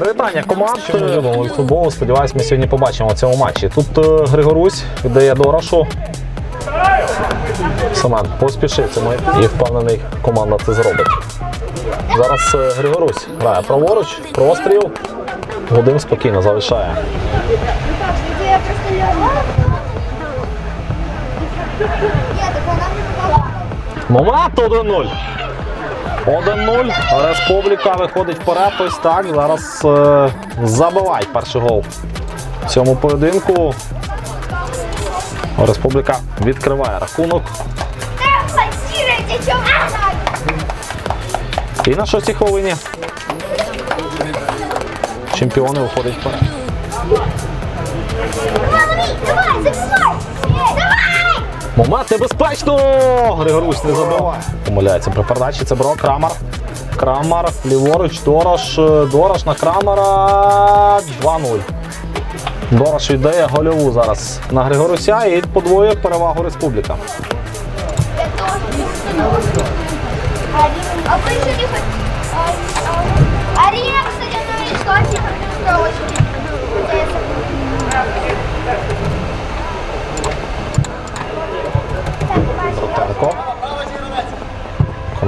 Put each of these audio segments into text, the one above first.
перевертання команд. Ми від футболу. Сподіваюсь, ми сьогодні побачимо в цьому матчі. Тут е, Григорусь віддає Дорошу. Семен поспішив цьому і впевнений, команда це зробить. Зараз е, Григорусь грає праворуч, простріл. Гудим спокійно залишає. Момент 1-0. 1-0. Республіка виходить вперед. Ось так. Зараз е, забивають перший гол в цьому поєдинку. Республіка відкриває рахунок. І на шостій хвилині чемпіони виходять вперед. Давай! Давай! Момент небезпечно! Григорусь не забиває. Помиляється при передачі. Це бро Крамар. Крамар, ліворуч, Дорош. Дорош на Крамара. 2-0. Дорош віддає гольову зараз на Григоруся і подвоює перевагу Республіка.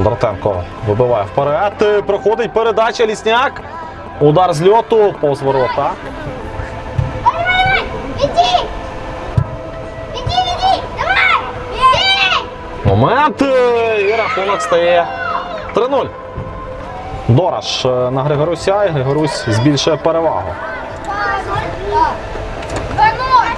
Кондратенко вибиває вперед. Е, Проходить передача Лісняк. Удар з льоту повз ворота. Момент е, і рахунок стає 3-0. Дораш е, на Григоруся і Григорусь збільшує перевагу. Два-ноль.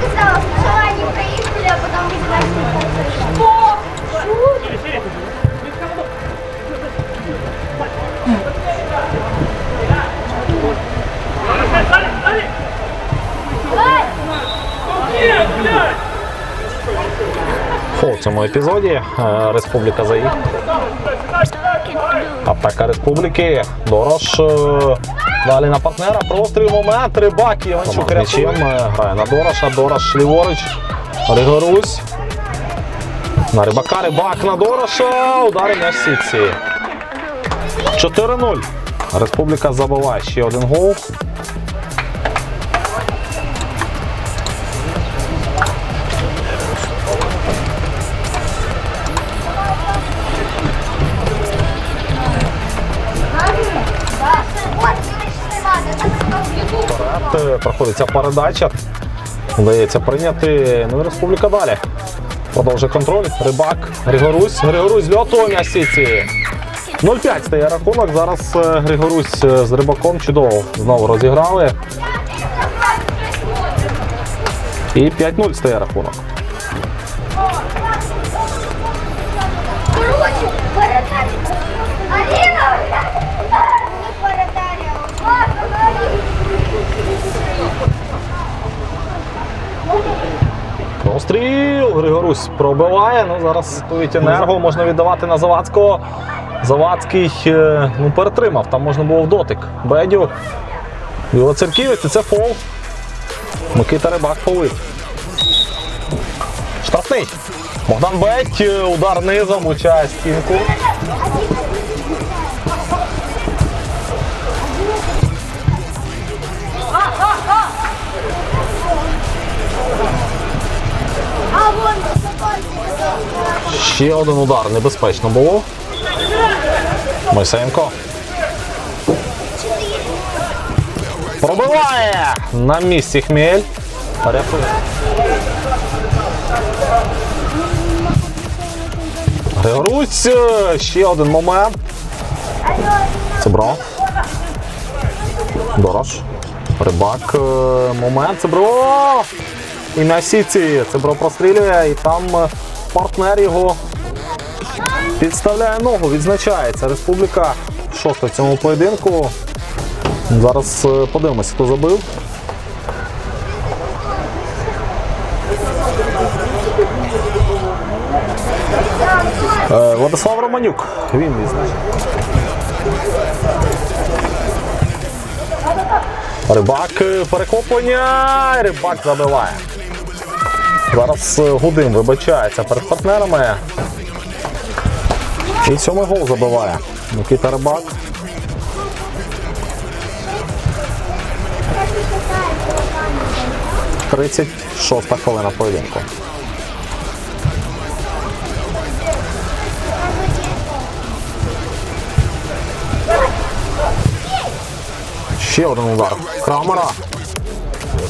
Я так и знала, сначала они проиграли, а потом мы начали. Что? Шут? Давай! Фол в цьому епізоді. Е, Республіка заїхала. Атака Республіки. Дорош. Е, Далі на партнера. Простріл момент. Рибак Іванчук рятує. Грає на Дороша. Дорош ліворуч. Григорусь. На рибака. Рибак на Дороша. Удари на сітці. 4-0. Республіка забиває ще один гол. Проходить ця передача. Вдається прийняти. Ну і республіка далі. Продовжує контроль. Рибак. Григорусь. Григорусь з льоту на 0-5 стає рахунок. Зараз е, Григорусь е, з рибаком чудово знову розіграли. І 5-0 стає рахунок. Постріл! Григорусь пробиває. Ну, зараз стоїть енерго, можна віддавати на Завадського. Завадський е, ну, перетримав, там можна було в дотик. Бедю. Його церківець, і це фол. Микита Рибак фолить. Штрафний. Богдан Беть, е, удар низом, влучає стінку. Ще один удар небезпечно було. Мойсенко. Пробиває! На місці хмель. Рятує. Ще один момент. Це бро. Дорош. Рибак. е, Момент. Це бро. І на сіці. Це бро прострілює. І там е, партнер його підставляє ногу. Відзначається. Республіка шоста в цьому поєдинку. Зараз е, подивимося, хто забив. Е, Владислав Романюк. Він відзначив. Рибак е. Рибак забиває. Зараз е, Гудим вибачається перед партнерами. І сьомий гол забиває. Микита Рибак. Тридцять шоста хвилина поєдинку. Ще один удар. Крамера.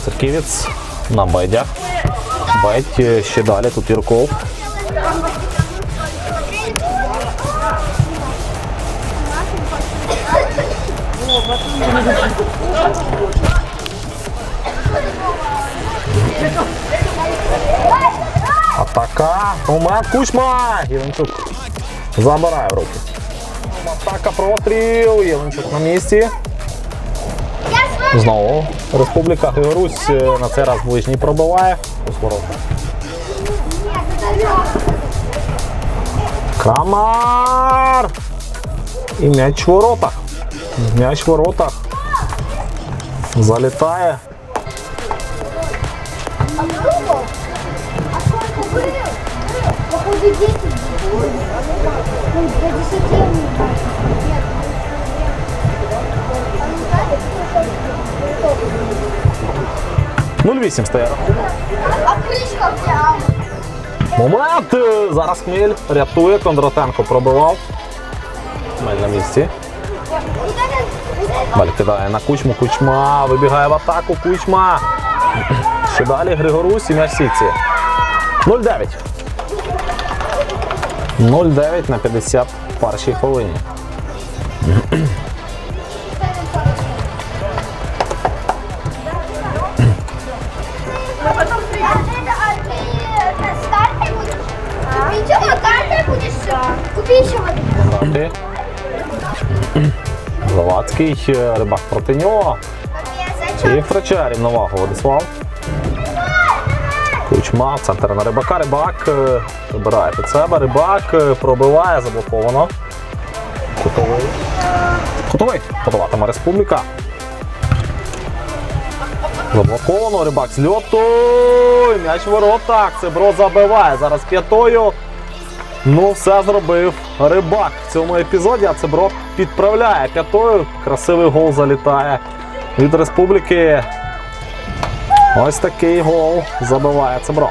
Церківець на байдях. Байдь е, ще далі. Тут Юрков. Атака. Момент Кучма. Єленчук забирає в руки. Атака простріл. Єленчук на місці. Знову Республіка Білорусь е, на цей раз ближній пробиває. Ось ворота. Крамар! І м'яч в воротах. М'яч в воротах. Залітає. А кто? А сколько был? Походу 10 будет. Ну, до 10 я не знаю. Нет. А ну, 0-8 стає. рахунок. А крышка прям. Момент! Е, Зараз Хмель рятує. Кондратенко пробивав. Хмель на місці. Баль кидає на кучму. Кучма. Вибігає в атаку. Кучма. Ще далі Григорусь і м'яч в сітці. 0-9. 0-9 на 50 першій хвилині. Е, Рибак проти нього. І втрачає рівновагу Владислав. Кучма, центр на рибака. Рибак е, вибирає під себе. Рибак е, пробиває, заблоковано. Кутовий. Кутовий. Подаватиме республіка. Заблоковано. Рибак з льоту. М'яч в воротах. Цебро забиває. Зараз п'ятою. Ну, все зробив рибак в цьому епізоді, а Цебро підправляє п'ятою. Красивий гол залітає від республіки. Ось такий гол забиває Цебро.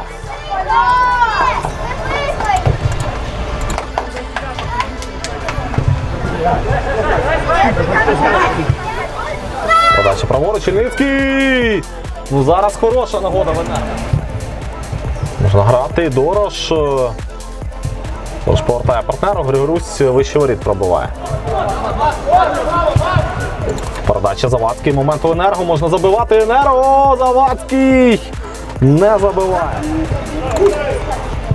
Подача праворуч, Ільницький! Ну зараз хороша нагода вина. Можна грати, Дорош. Повертає партнеру, Григорусь вище воріт пробиває. Передача Завадський. Момент у енерго. Можна забивати енерго. Завадський! Не забиває.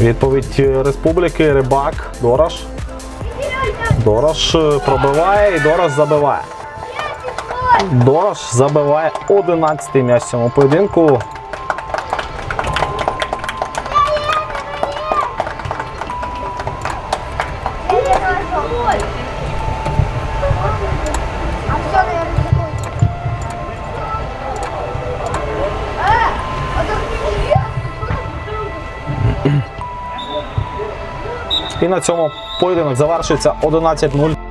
Відповідь Республіки. Рибак. Дорош е, пробиває і Дорош забиває. Дорош забиває 11-й м'яч цьому поєдинку. І на цьому поєдинок завершується 11-0.